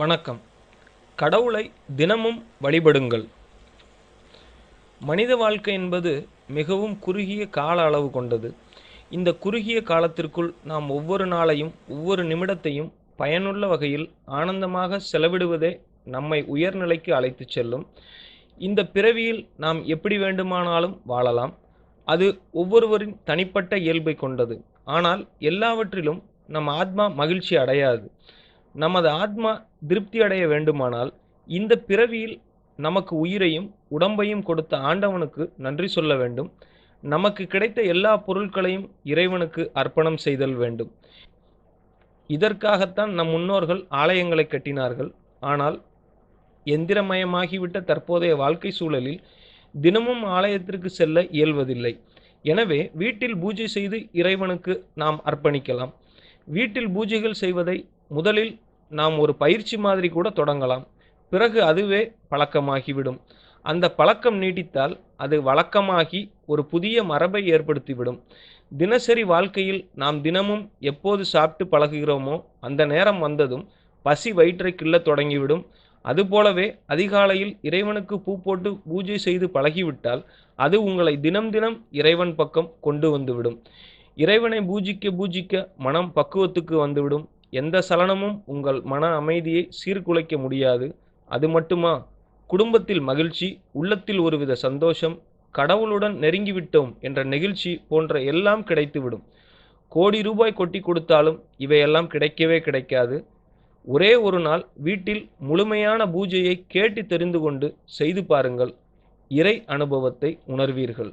வணக்கம். கடவுளை தினமும் வழிபடுங்கள். மனித வாழ்க்கை என்பது மிகவும் குறுகிய கால அளவு கொண்டது. இந்த குறுகிய காலத்திற்குள் நாம் ஒவ்வொரு நாளையும் ஒவ்வொரு நிமிடத்தையும் பயனுள்ள வகையில் ஆனந்தமாக செலவிடுவதே நம்மை உயர்நிலைக்கு அழைத்துச் செல்லும். இந்த பிறவியில் நாம் எப்படி வேண்டுமானாலும் வாழலாம். அது ஒவ்வொருவரின் தனிப்பட்ட இயல்பை கொண்டது. ஆனால் எல்லாவற்றிலும் நம் ஆத்மா மகிழ்ச்சி அடையாது. நமது ஆத்மா திருப்தி அடைய வேண்டுமானால் இந்த பிறவியில் நமக்கு உயிரையும் உடம்பையும் கொடுத்த ஆண்டவனுக்கு நன்றி சொல்ல வேண்டும். நமக்கு கிடைத்த எல்லா பொருட்களையும் இறைவனுக்கு அர்ப்பணம் செய்தல் வேண்டும். இதற்காகத்தான் நம் முன்னோர்கள் ஆலயங்களை கட்டினார்கள். ஆனால் எந்திரமயமாகிவிட்ட தற்போதைய வாழ்க்கை சூழலில் தினமும் ஆலயத்திற்கு செல்ல இயல்வதில்லை. எனவே வீட்டில் பூஜை செய்து இறைவனுக்கு நாம் அர்ப்பணிக்கலாம். வீட்டில் பூஜைகள் செய்வதை முதலில் நாம் ஒரு பயிற்சி மாதிரி கூட தொடங்கலாம். பிறகு அதுவே பழக்கமாகிவிடும். அந்த பழக்கம் நீடித்தால் அது வழக்கமாகி ஒரு புதிய மரபை ஏற்படுத்திவிடும். தினசரி வாழ்க்கையில் நாம் தினமும் எப்போது சாப்பிட்டு பழகுகிறோமோ அந்த நேரம் வந்ததும் பசி வயிற்றை கிள்ளத் தொடங்கிவிடும். அதுபோலவே அதிகாலையில் இறைவனுக்கு பூ போட்டு பூஜை செய்து பழகிவிட்டால் அது உங்களை தினம் தினம் இறைவன் பக்கம் கொண்டு வந்துவிடும். இறைவனை பூஜிக்க பூஜிக்க மனம் பக்குவத்துக்கு வந்துவிடும். எந்த சலனமும் உங்கள் மன அமைதியை சீர்குலைக்க முடியாது. அது மட்டுமா? குடும்பத்தில் மகிழ்ச்சி உள்ளத்தில் ஒருவித சந்தோஷம் கடவுளுடன் நெருங்கிவிட்டோம் என்ற நெகிழ்ச்சி போன்ற எல்லாம் கிடைத்துவிடும். கோடி ரூபாய் கொட்டி கொடுத்தாலும் இவையெல்லாம் கிடைக்கவே கிடைக்காது. ஒரே ஒரு நாள் வீட்டில் முழுமையான பூஜையை கேட்டு தெரிந்து கொண்டு செய்து பாருங்கள். இறை அனுபவத்தை உணர்வீர்கள்.